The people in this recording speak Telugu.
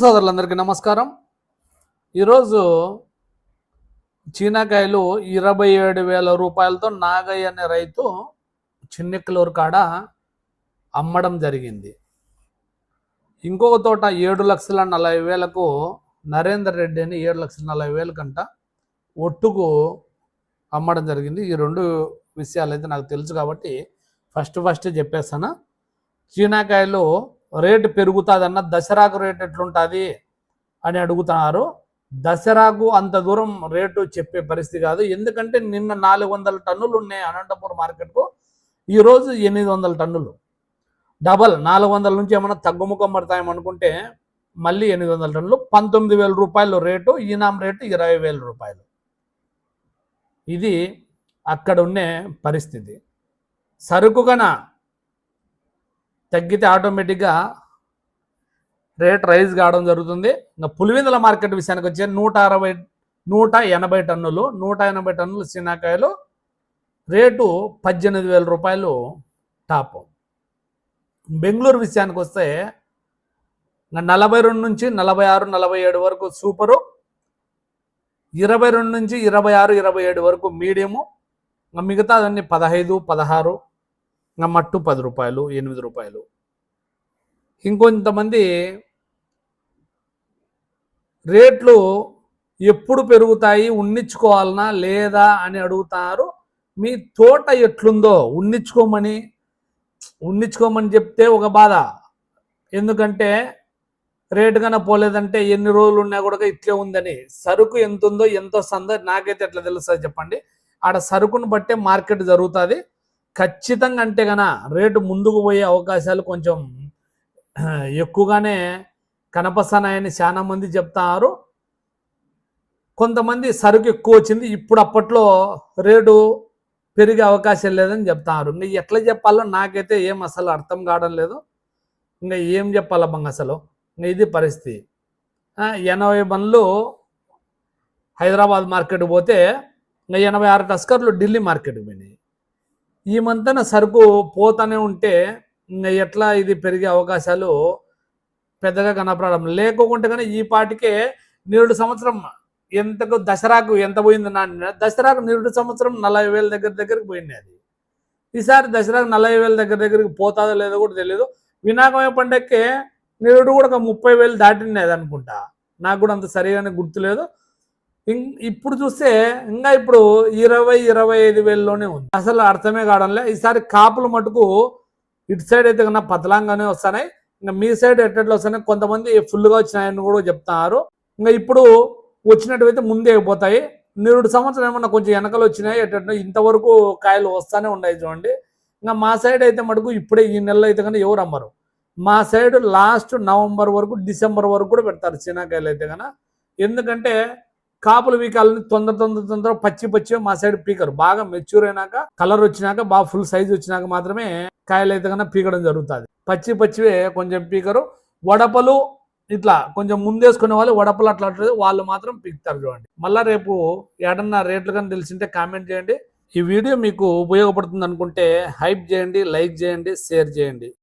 సోదరులందరికీ నమస్కారం. ఈరోజు చీనాకాయలు ఇరవై ఏడు వేల రూపాయలతో నాగయ్య అనే రైతు చిన్నెక్కలూరు కాడ అమ్మడం జరిగింది. ఇంకొక తోట ఏడు లక్షల నలభై వేలకు నరేందర్ రెడ్డి అని ఏడు లక్షల నలభై వేల కంట ఒట్టుకు అమ్మడం జరిగింది. ఈ రెండు విషయాలు అయితే నాకు తెలుసు కాబట్టి ఫస్ట్ ఫస్ట్ చెప్పేస్తాను. చీనాకాయలు రేటు పెరుగుతుందన్న దసరాకు రేటు ఎట్లుంటుంది అని అడుగుతున్నారు. దసరాకు అంత దూరం రేటు చెప్పే పరిస్థితి కాదు. ఎందుకంటే నిన్న నాలుగు వందల టన్నులు ఉన్నాయి అనంతపురం మార్కెట్కు. ఈరోజు ఎనిమిది వందల టన్నులు. డబల్ నాలుగు వందల నుంచి ఏమైనా తగ్గుముఖం పడతాయేమో అనుకుంటే మళ్ళీ ఎనిమిది వందల టన్నులు. పంతొమ్మిది వేల రూపాయలు రేటు ఈనాం రేటు ఇరవై వేల రూపాయలు. ఇది అక్కడ ఉండే పరిస్థితి. సరుకు కన తగ్గితే ఆటోమేటిక్గా రేట్ రైజ్ కావడం జరుగుతుంది. ఇంకా పులివెందుల మార్కెట్ విషయానికి వచ్చే నూట అరవై నూట ఎనభై టన్నులు నూట ఎనభై టన్నులు చిన్నకాయలు రేటు పద్దెనిమిది వేల రూపాయలు టాప్. బెంగళూరు విషయానికి వస్తే నలభై రెండు నుంచి నలభై ఆరు నలభై ఏడు వరకు సూపరు. ఇరవై రెండు నుంచి ఇరవై ఆరు ఇరవై ఏడు వరకు మీడియము. మిగతా మిగతాదన్నీ పదహైదు పదహారు ఇంకా మట్టు పది రూపాయలు ఎనిమిది రూపాయలు. ఇంకొంతమంది రేట్లు ఎప్పుడు పెరుగుతాయి ఉన్నించుకోవాలనా లేదా అని అడుగుతారు. మీ తోట ఎట్లుందో ఉన్నించుకోమని ఉన్నించుకోమని చెప్తే ఒక బాధ. ఎందుకంటే రేటు కన్నా పోలేదంటే ఎన్ని రోజులు ఉన్నా కూడా ఇట్లే ఉందని. సరుకు ఎంత ఉందో ఎంత సందో నాకైతే ఎట్లా తెలుస్తుంది చెప్పండి. ఆడ సరుకును బట్టే మార్కెట్ జరుగుతుంది. ఖచ్చితంగా అంటే గన రేటు ముందుకు పోయే అవకాశాలు కొంచెం ఎక్కువగానే కనపస్తున్నాయని చాలా మంది చెప్తారు. కొంతమంది సరుకు ఎక్కువ వచ్చింది ఇప్పుడు అప్పట్లో రేటు పెరిగే అవకాశం లేదని చెప్తారు. ఇంకా ఎట్లా చెప్పాలో నాకైతే ఏం అసలు అర్థం కావడం లేదు. ఇంకా ఏం చెప్పాల బంగ అసలు? ఇంకా ఇది పరిస్థితి. ఎనభై బండ్లు హైదరాబాద్ మార్కెట్ పోతే ఇంకా ఎనభై ఆరు టస్కర్లు ఢిల్లీ మార్కెట్కి పోయినాయి. ఈ మంతన సరుకు పోతూనే ఉంటే ఎట్లా ఇది పెరిగే అవకాశాలు పెద్దగా కనపడడం? లేకుంటే కానీ ఈ పాటికే నిరుడు సంవత్సరం ఎంతకు దసరాకు ఎంత పోయింది నా దసరాకు నిరుడు సంవత్సరం నలభై వేల దగ్గర దగ్గరికి పోయింది అది. ఈసారి దసరాకు నలభై వేల దగ్గర దగ్గరికి పోతాదో లేదో కూడా తెలియదు వినాయకమే పండక్కి నిరుడు కూడా ఒక ముప్పై వేలు దాటినది అనుకుంటా. నాకు కూడా అంత సరిగానే గుర్తులేదు ఇప్పుడు చూస్తే ఇంకా ఇప్పుడు ఇరవై ఇరవై ఐదు వేలలోనే ఉంది. అసలు అర్థమే కావడంలే. ఈసారి కాపులు మటుకు ఇటు సైడ్ అయితే కన్నా పతలాంగానే వస్తున్నాయి ఇంకా మీ సైడ్ ఎట్లా వస్తున్నాయి కొంతమంది ఫుల్గా వచ్చినాయని కూడా చెప్తున్నారు ఇంకా ఇప్పుడు వచ్చినట్టువైతే ముందే పోతాయి నిరుడు సంవత్సరం ఏమన్నా కొంచెం వెనకలు వచ్చినాయి ఎట్ట ఇంతవరకు కాయలు వస్తానే ఉన్నాయి చూడండి. ఇంకా మా సైడ్ అయితే మటుకు ఇప్పుడే ఈ నెలలో అయితే కన్నా ఎవరు అమ్మరు. మా సైడ్ లాస్ట్ నవంబర్ వరకు డిసెంబర్ వరకు కూడా పెడతారు చిన్నకాయలు అయితే కన్నా. ఎందుకంటే కాపుల వీకాలని తొందర తొందర తొందర పచ్చి పచ్చి మా సైడ్ పీకరు. బాగా మెచ్యూర్ అయినాక కలర్ వచ్చినాక బాగా ఫుల్ సైజ్ వచ్చినాక మాత్రమే కాయలు అయితే కన్నా పీకడం జరుగుతుంది. పచ్చి పచ్చివే కొంచెం పీకరు. వడపలు ఇట్లా కొంచెం ముందేసుకునే వాళ్ళు వడపలు అట్లా అట్లా వాళ్ళు మాత్రం పీకుతారు చూడండి. మళ్ళా రేపు ఏడన్నా రేట్లు కానీ తెలిసింటే కామెంట్ చేయండి. ఈ వీడియో మీకు ఉపయోగపడుతుంది అనుకుంటే హైప్ చేయండి లైక్ చేయండి షేర్ చేయండి.